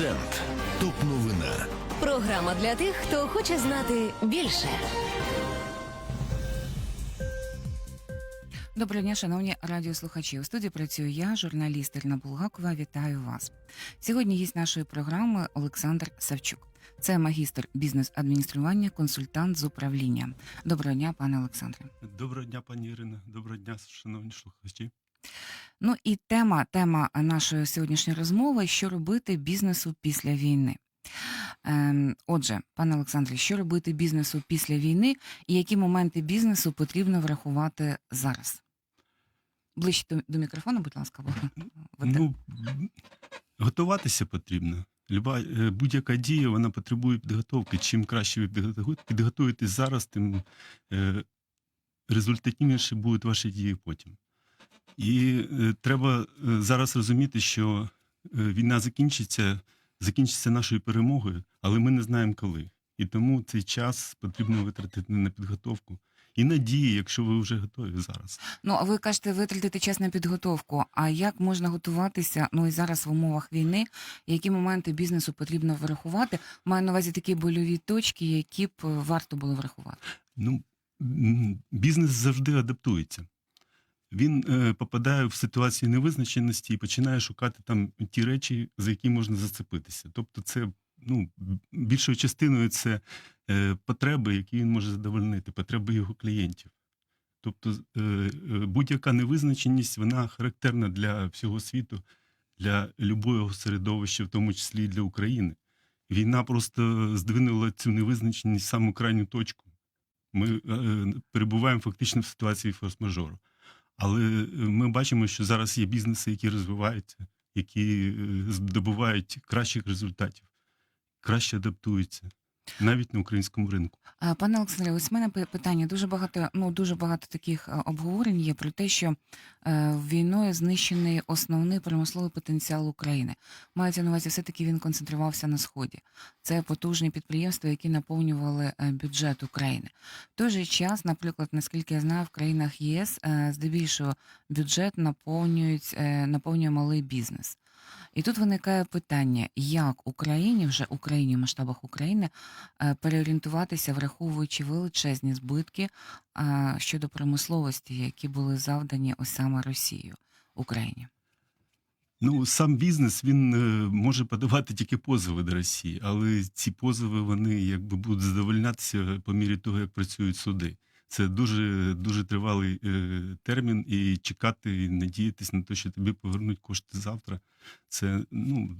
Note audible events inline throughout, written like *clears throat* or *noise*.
Акцент. Топ новина. Програма для тих, хто хоче знати більше. Доброго дня, шановні радіослухачі. У студії працюю я, журналіст Ірина Булгакова. Вітаю вас. Сьогодні гість нашої програми Олександр Савчук. Це магістр бізнес-адміністрування, консультант з управління. Доброго дня, пане Олександре. Доброго дня, пані Ірина. Доброго дня, шановні слухачі. Ну і тема, тема нашої сьогоднішньої розмови: що робити бізнесу після війни. Ем, отже, пане Олександре, що робити бізнесу після війни, і які моменти бізнесу потрібно врахувати зараз? Ближче до, до мікрофону, будь ласка, Ну, готуватися потрібно. Люба, е, будь-яка дія вона потребує підготовки. Чим краще ви підготуєтесь зараз, тим е, результативніше будуть ваші дії потім. І е, треба е, зараз розуміти, що е, війна закінчиться, закінчиться нашою перемогою, але ми не знаємо коли. І тому цей час потрібно витратити на підготовку. І надії, якщо ви вже готові зараз. Ну, а ви кажете, витратити час на підготовку. А як можна готуватися? Ну і зараз в умовах війни, які моменти бізнесу потрібно врахувати? Маю на увазі такі больові точки, які б варто було врахувати. Ну, бізнес завжди адаптується. Він е, попадає в ситуацію невизначеності і починає шукати там ті речі, за які можна зацепитися. Тобто, це ну, більшою частиною це е, потреби, які він може задовольнити, потреби його клієнтів. Тобто, е, е, будь-яка невизначеність, вона характерна для всього світу, для любого середовища, в тому числі і для України. Війна просто здвинула цю невизначеність в саму крайню точку. Ми е, перебуваємо фактично в ситуації форс-мажору. Але е, ми бачимо, що зараз є бізнеси, які розвиваються, які е, здобувають кращих результатів, краще адаптуються навіть на українському ринку. Пане Олександре, ось в мене питання. Дуже багато, ну дуже багато таких обговорень є про те, що е, війною знищений основний промисловий потенціал України. Мається на увазі, все-таки він концентрувався на сході. Це потужні підприємства, які наповнювали е, бюджет України. В той же час, наприклад, наскільки я знаю, в країнах ЄС е, здебільшого бюджет наповнюють, наповнює малий бізнес. І тут виникає питання, як Україні, вже Україні в масштабах України, е, переорієнтуватися, враховуючи величезні збитки е, щодо промисловості, які були завдані ось саме Росією Україні. Ну, сам бізнес він е, може подавати тільки позови до Росії, але ці позови вони якби будуть задовольнятися по мірі того, як працюють суди. Це дуже дуже тривалий е, термін, і чекати і надіятися на те, що тобі повернуть кошти завтра. Це ну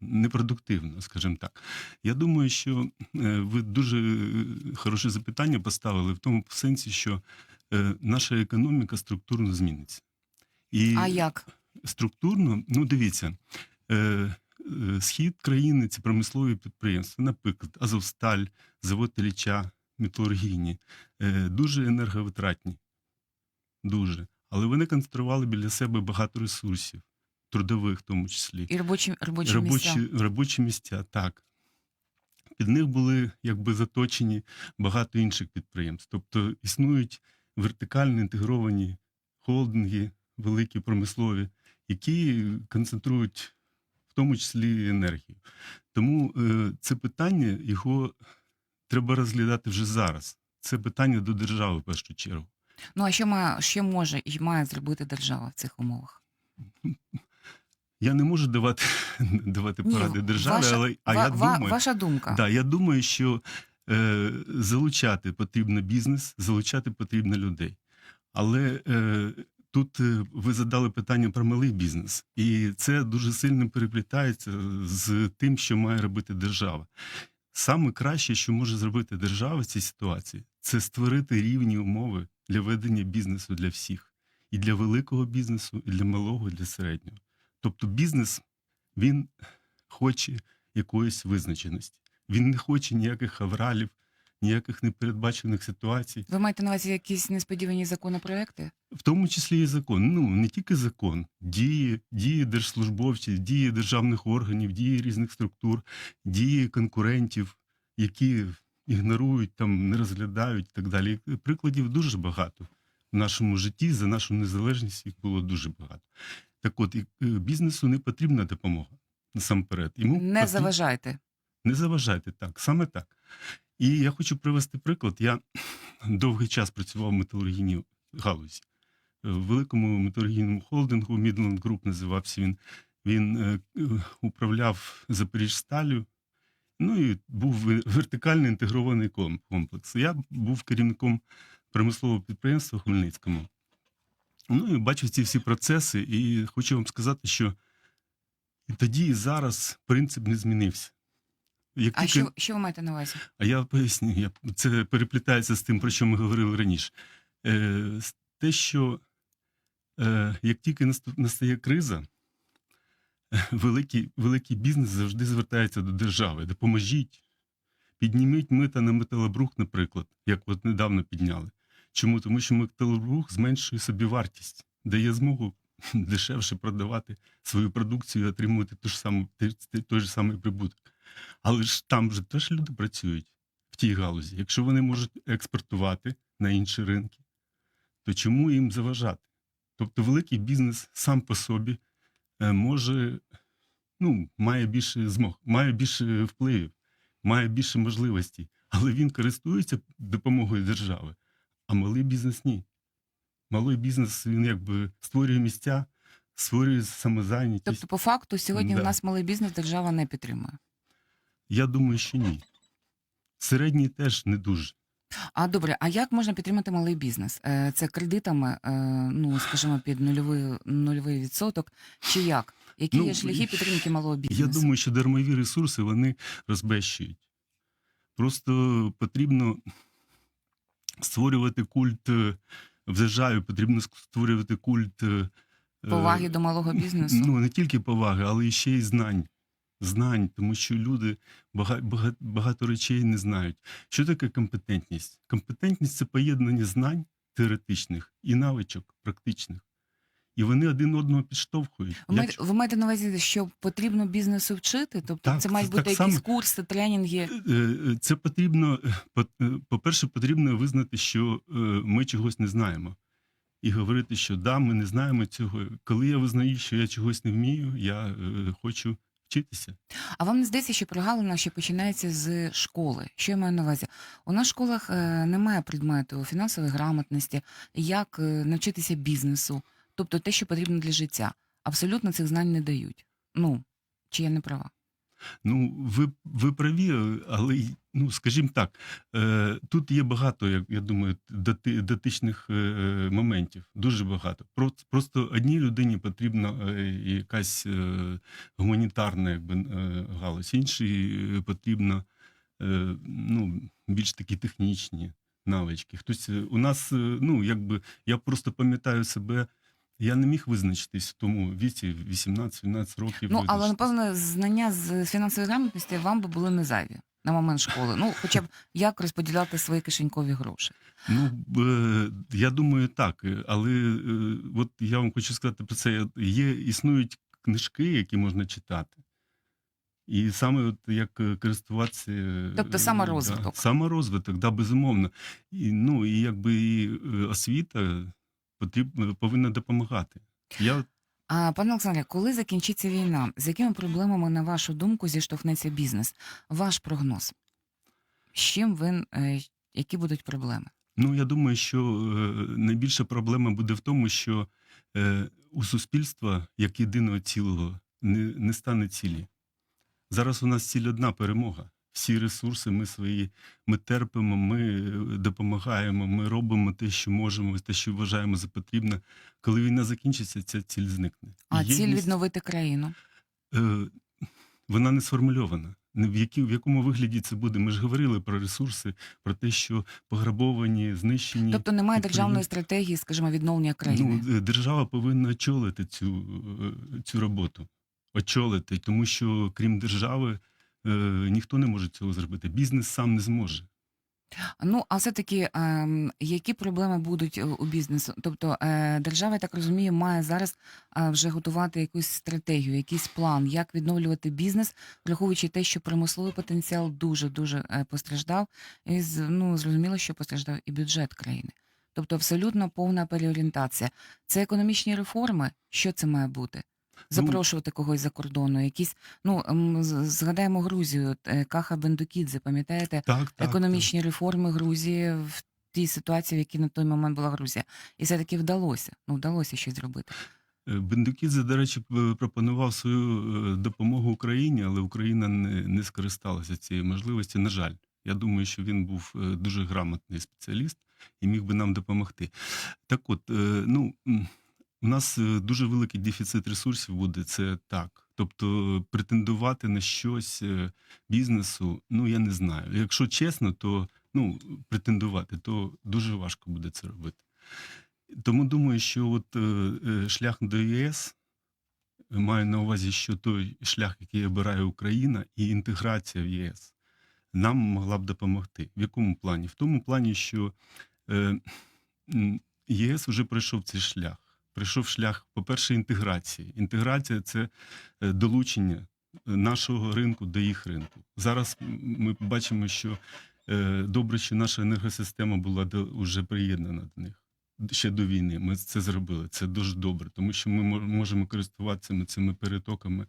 непродуктивно, скажімо так. Я думаю, що е, ви дуже е, хороше запитання поставили в тому сенсі, що е, наша економіка структурно зміниться. І А як? структурно, ну дивіться, е, е, схід країни це промислові підприємства, наприклад, Азовсталь, завод Ілліча, металургійні, е, дуже енерговитратні. Дуже. Але вони концентрували біля себе багато ресурсів, трудових в тому числі. І робочі, робочі, робочі, місця. робочі місця, так. Під них були якби заточені багато інших підприємств. Тобто існують вертикально інтегровані холдинги, великі промислові, які концентрують в тому числі енергію. Тому е, це питання його треба розглядати вже зараз. Це питання до держави в першу чергу. Ну а що має, що може і має зробити держава в цих умовах? *laughs* Я не можу давати, *laughs* давати поради державі, ваша, але а ва- я думаю, ваша думка. Да, я думаю, що е, залучати потрібно бізнес, залучати потрібно людей. Але е, тут е, ви задали питання про малий бізнес, і це дуже сильно переплітається з тим, що має робити держава. Саме краще, що може зробити держава в цій ситуації, це створити рівні умови для ведення бізнесу для всіх. І для великого бізнесу, і для малого, і для середнього. Тобто бізнес він хоче якоїсь визначеності. Він не хоче ніяких авралів, ніяких непередбачених ситуацій, Ви маєте на увазі якісь несподівані законопроекти? в тому числі і закон. Ну не тільки закон, дії, дії держслужбовців, дії державних органів, дії різних структур, дії конкурентів, які ігнорують, там не розглядають і так далі. Прикладів дуже багато в нашому житті. За нашу незалежність їх було дуже багато. Так от, і, е, бізнесу не потрібна допомога. насамперед. Йому Не потрібно- заважайте. Не заважайте так, саме так. І я хочу привести приклад. Я *clears throat* довгий час працював в металургійній галузі. В великому металургійному холдингу Midland Group називався він. Він е, е, управляв Запоріжсталю. Ну і був вертикально інтегрований комплекс. Я був керівником промислового підприємства в Хмельницькому. Ну і бачив ці всі процеси, і хочу вам сказати, що і тоді, і зараз принцип не змінився. Як А що, що ви маєте на увазі? а я поясню, я, це переплітається з тим, про що ми говорили раніше. Е, те, що е, як тільки настає криза, *laughs* великий, великий бізнес завжди звертається до держави. Допоможіть, підніміть мита на металобрух, наприклад, як от недавно підняли. Чому? Тому що металобрух зменшує собі вартість, дає змогу *laughs* дешевше продавати свою продукцію і отримувати ж той же самий прибуток. Але ж там же теж люди працюють в тій галузі. Якщо вони можуть експортувати на інші ринки, то чому їм заважати? Тобто великий бізнес сам по собі е, може, ну, має більше змог, має більше впливів, має більше можливостей, але він користується допомогою держави, а малий бізнес ні. Малий бізнес він якби створює місця, створює самозайнятість. Тобто, по факту, сьогодні Да. у нас малий бізнес держава не підтримує. Я думаю, що ні. Середній теж не дуже. А добре, а як можна підтримати малий бізнес? Е, Це кредитами, е, ну скажімо, під нульовий, нульовий відсоток, чи як? Які Ну, є шляхи підтримки малого бізнесу? Я думаю, що дармові ресурси вони розбещують. Просто потрібно створювати культ е, в державі, потрібно створювати культ е, поваги до малого бізнесу. Ну, не тільки поваги, але ще й знань. Знань, тому що люди багато, багато, речей не знають. Що таке компетентність? Компетентність це поєднання знань теоретичних і навичок практичних. І вони один одного підштовхують. Ви маєте, ви маєте на увазі, що потрібно бізнесу вчити? Тобто Так, це мають бути так якісь само. курси, тренінги. Е, е, Це потрібно, е, по- по-перше, потрібно визнати, що ми чогось не знаємо. І говорити, що да, ми не знаємо цього. Коли я визнаю, що я чогось не вмію, я хочу вчитися. А вам не здається, що прогалина ще починається з школи? Що я маю на увазі? У нас в школах е, немає предмету фінансової грамотності, як е, навчитися бізнесу, тобто те, що потрібно для життя. Абсолютно цих знань не дають. Ну, чи я не права? Ну, ви, ви праві, але ну, скажімо так, е, тут є багато, як я думаю, дати, дотичних е, е, моментів. Дуже багато. Про- Просто одній людині потрібна е, якась е, гуманітарна якби, е, галузь, іншій е, потрібно е, ну, більш такі технічні навички. Хтось у нас, ну, якби, я просто пам'ятаю себе. Я не міг визначитись в тому віці 18-17 років. Ну, але напевно, знання з фінансової грамотності вам би були не зайві на момент школи. Ну, хоча б як розподіляти свої кишенькові гроші. Ну, е, я думаю, так. Але е, от я вам хочу сказати про це. Є, існують книжки, які можна читати. І саме от як користуватися. е, Тобто саморозвиток. Да, саморозвиток, да, безумовно. І, ну, і якби і освіта потрібно, повинна допомагати. Я А пане Олександре, коли закінчиться війна, з якими проблемами, на вашу думку, зіштовхнеться бізнес? Ваш прогноз? З чим ви, е, які будуть проблеми? Ну, я думаю, що е, найбільша проблема буде в тому, що е, у суспільства як єдиного цілого не, не стане цілі. Зараз у нас ціль одна перемога. Всі ресурси ми свої, ми терпимо, ми е, допомагаємо, ми робимо те, що можемо, те, що вважаємо за потрібне. Коли війна закінчиться, ця ціль зникне. А ціль відновити країну? е, вона не сформульована. В, які, в якому вигляді це буде? Ми ж говорили про ресурси, про те, що пограбовані, знищені. Тобто немає державної стратегії, скажімо, відновлення країни. Ну, е, держава повинна очолити цю, е, цю роботу. Очолити, тому що крім держави е, ніхто не може цього зробити. Бізнес сам не зможе. Ну, а все-таки, ем, які проблеми будуть е, у бізнесу? Тобто е, держава, я так розумію, має зараз е, вже готувати якусь стратегію, якийсь план, як відновлювати бізнес, враховуючи те, що промисловий потенціал дуже-дуже е, постраждав. І ну, зрозуміло, що постраждав і бюджет країни. Тобто абсолютно повна переорієнтація. Це економічні реформи. Що це має бути? Запрошувати когось за кордону, якісь, ну, згадаємо Грузію, е, Каха Бендукідзе, пам'ятаєте, Так, так, економічні реформи Грузії в тій ситуації, в якій на той момент була Грузія. І все-таки вдалося, ну, вдалося щось зробити. Е, Бендукідзе, до речі, пропонував свою е, допомогу Україні, але Україна не, не скористалася цією можливістю. На жаль, я думаю, що він був е, дуже грамотний спеціаліст і міг би нам допомогти. Так от, е, ну, у нас е, дуже великий дефіцит ресурсів буде, це так. Тобто претендувати на щось е, бізнесу, ну я не знаю. Якщо чесно, то ну, претендувати, то дуже важко буде це робити. Тому думаю, що от е, е, шлях до ЄС е, маю на увазі, що той шлях, який обирає Україна, і інтеграція в ЄС нам могла б допомогти. В якому плані? В тому плані, що е, ЄС вже пройшов цей шлях. Пройшов шлях, по-перше, інтеграції. Інтеграція це е, долучення е, нашого ринку до їх ринку. Зараз ми бачимо, що е, добре, що наша енергосистема була вже приєднана до них ще до війни. Ми це зробили. Це дуже добре, тому що ми мож- можемо користуватися цими перетоками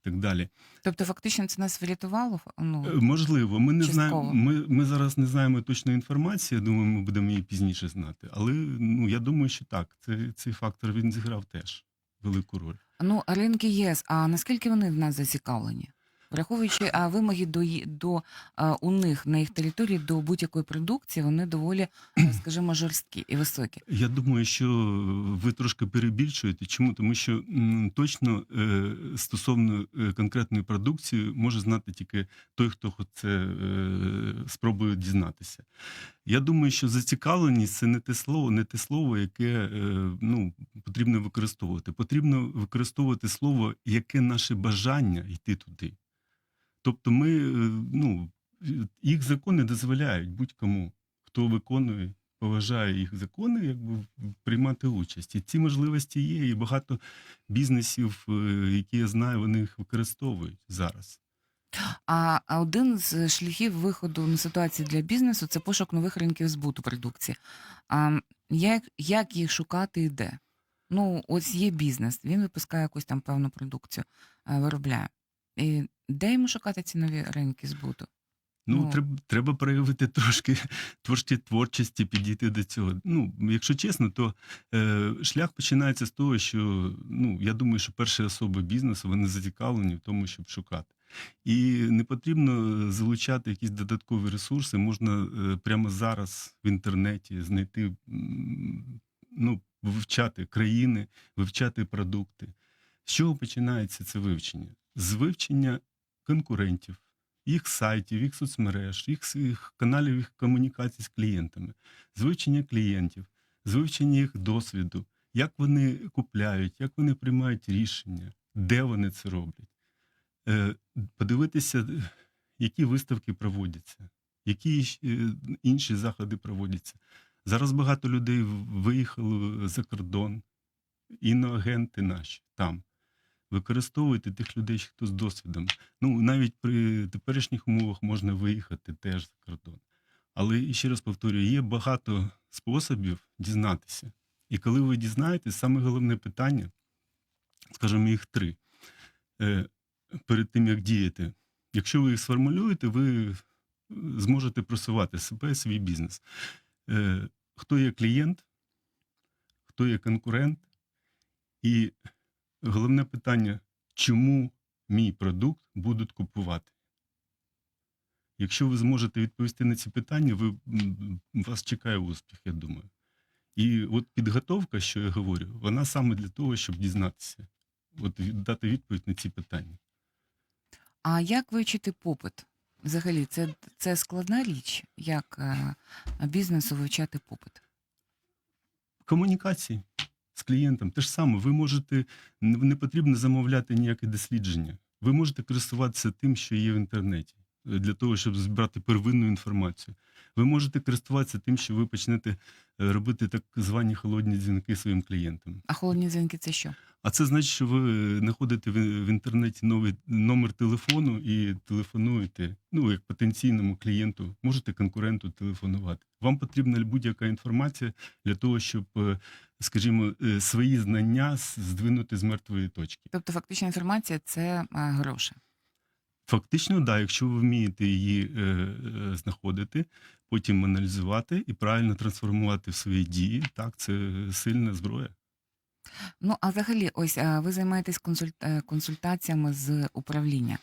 і так далі. Тобто, фактично, це нас врятувало? Е, Ну, Можливо, ми не Частково. знаємо. Ми, ми зараз не знаємо точної інформації. Я думаю, ми будемо її пізніше знати. Але ну я думаю, що так. Це, цей фактор він зіграв теж велику роль. ну, ринки ЄС, а наскільки вони в нас зацікавлені? Враховуючи а, вимоги до, до а, у них на їх території до будь-якої продукції, вони доволі, е, *clears throat* скажімо, жорсткі і високі. Я думаю, що ви трошки перебільшуєте. Чому? Тому що м, точно е, стосовно е, конкретної продукції може знати тільки той, хто це е, спробує дізнатися. Я думаю, що зацікавленість це не те слово, не те слово, яке е, ну, потрібно використовувати. Потрібно використовувати слово, яке наше бажання йти туди. Тобто, ми, е, ну, їх закони дозволяють будь-кому, хто виконує поважає їх закони, якби приймати участь. І ці можливості є, і багато бізнесів, е, які я знаю, вони їх використовують зараз. А, один з шляхів виходу на ситуації для бізнесу це пошук нових ринків збуту продукції. А як, як їх шукати і де? Ну, ось є бізнес, він випускає якусь там певну продукцію, е, виробляє. І де йому шукати ці нові ринки збуту? Ну, Ну. треба, треба проявити трошки *laughs* творчі творчості, підійти до цього. Ну, якщо чесно, то е, шлях починається з того, що ну, я думаю, що перші особи бізнесу вони зацікавлені в тому, щоб шукати. І не потрібно залучати якісь додаткові ресурси. Можна е, прямо зараз в інтернеті знайти, ну, вивчати країни, вивчати продукти. З чого починається це вивчення? З вивчення конкурентів, їх сайтів, їх соцмереж, їх, їх каналів їх комунікацій з клієнтами, з вивчення клієнтів, з вивчення їх досвіду, як вони купляють, як вони приймають рішення, де вони це роблять. Е, Подивитися, які виставки проводяться, які е, інші заходи проводяться. Зараз багато людей в- виїхало за кордон, іноагенти наші там. Використовуйте тих людей, хто з досвідом. Ну, навіть при теперішніх умовах можна виїхати теж за кордон. Але і ще раз повторюю, є багато способів дізнатися. І коли ви дізнаєтесь, саме головне питання, скажімо, їх три. Е, перед тим, як діяти. Якщо ви їх сформулюєте, ви зможете просувати себе, свій бізнес. Е, хто є клієнт, хто є конкурент, і головне питання, чому мій продукт будуть купувати? Якщо ви зможете відповісти на ці питання, ви, вас чекає успіх, я думаю. І от підготовка, що я говорю, вона саме для того, щоб дізнатися, от дати відповідь на ці питання. А як вивчити попит? Взагалі, це, це складна річ, як е, бізнесу вивчати попит. комунікації з клієнтом. Те ж саме, ви можете не потрібно замовляти ніяке дослідження. Ви можете користуватися тим, що є в інтернеті, е, для того, щоб збирати первинну інформацію. Ви можете користуватися тим, що ви почнете е, робити так звані холодні дзвінки своїм клієнтам. А холодні дзвінки це що? А це значить, що ви знаходите в, в інтернеті новий номер телефону і телефонуєте, ну, як потенційному клієнту, можете конкуренту телефонувати. Вам потрібна будь-яка інформація для того, щоб, е, скажімо, е, свої знання здвинути з мертвої точки. Тобто, фактична інформація це е, гроші. Фактично, да, якщо ви вмієте її е, е, знаходити, потім аналізувати і правильно трансформувати в свої дії, так, це сильна зброя. Ну, а взагалі, ось е, ви займаєтесь консуль... е, консультаціями з управління.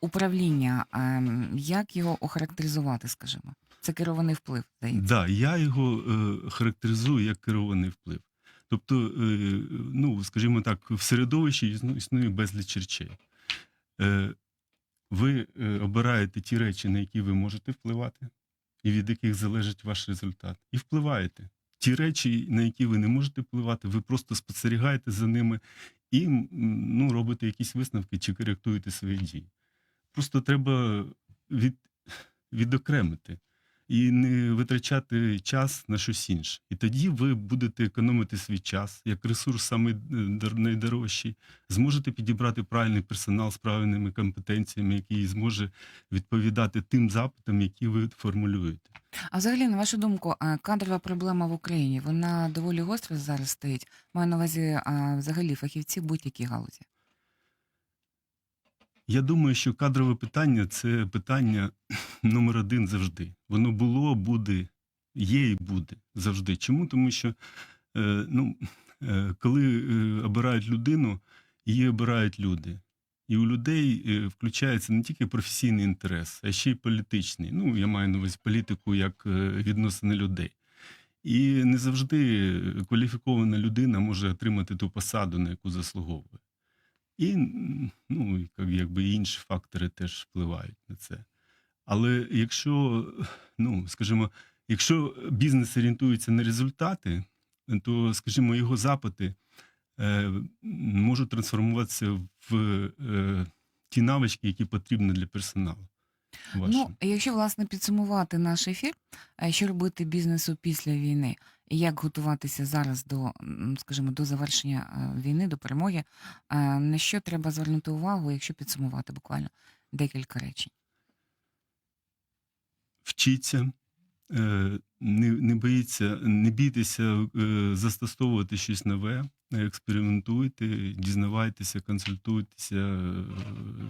Управління, ем, як його охарактеризувати, скажімо? Це керований вплив, здається. Да, я його е, характеризую як керований вплив. Тобто, е, ну, скажімо так, в середовищі існує безліч речей. Е, ви е, обираєте ті речі, на які ви можете впливати, і від яких залежить ваш результат, і впливаєте. Ті речі, на які ви не можете впливати, ви просто спостерігаєте за ними і ну, робите якісь висновки чи коректуєте свої дії. Просто треба від, відокремити і не витрачати час на щось інше. І тоді ви будете економити свій час як ресурс самий е, найдорожчий, зможете підібрати правильний персонал з правильними компетенціями, який зможе відповідати тим запитам, які ви формулюєте. А взагалі, на вашу думку, кадрова проблема в Україні, вона доволі гостро зараз стоїть. Маю на увазі взагалі фахівці будь-які галузі. Я думаю, що кадрове питання це питання *clears throat* номер один завжди. Воно було, буде, є і буде завжди. Чому? Тому що е, ну, е, коли е, обирають людину, її обирають люди. І у людей включається не тільки професійний інтерес, а ще й політичний. Ну, я маю на увазі політику як відносини людей. І не завжди кваліфікована людина може отримати ту посаду, на яку заслуговує. І ну, якби інші фактори теж впливають на це. Але якщо, ну, скажімо, якщо бізнес орієнтується на результати, то, скажімо, його запити е, можуть трансформуватися в е, ті навички, які потрібні для персоналу. Вашого. Ну, якщо власне підсумувати наш ефір, е, що робити бізнесу після війни, як готуватися зараз до, скажімо, до завершення е, війни, до перемоги, е, на що треба звернути увагу, якщо підсумувати буквально декілька речень? вчіться, е, не, не боїться, не бійтеся застосовувати щось нове, експериментуйте, дізнавайтеся, консультуйтеся,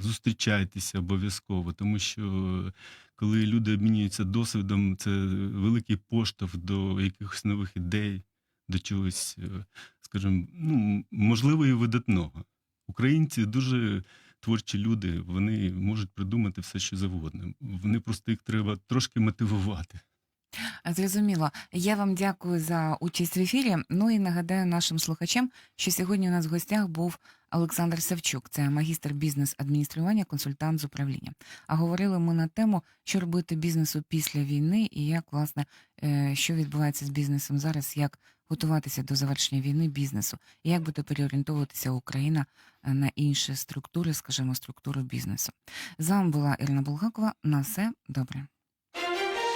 зустрічайтеся обов'язково, тому що коли люди обмінюються досвідом, це великий поштовх до якихось нових ідей, до чогось, е, скажімо, ну, можливо, і видатного. Українці дуже творчі люди, вони можуть придумати все, що завгодно. Вони просто їх треба трошки мотивувати. Зрозуміло. Я вам дякую за участь в ефірі. Ну і нагадаю нашим слухачам, що сьогодні у нас в гостях був Олександр Савчук, це магістр бізнес-адміністрування, консультант з управління. А говорили ми на тему, що робити бізнесу після війни і як, власне, е, що відбувається з бізнесом зараз, як готуватися до завершення війни бізнесу, і як буде переорієнтовуватися Україна е, на інші структури, скажімо, структуру бізнесу. З вами була Ірина Булгакова. На все добре.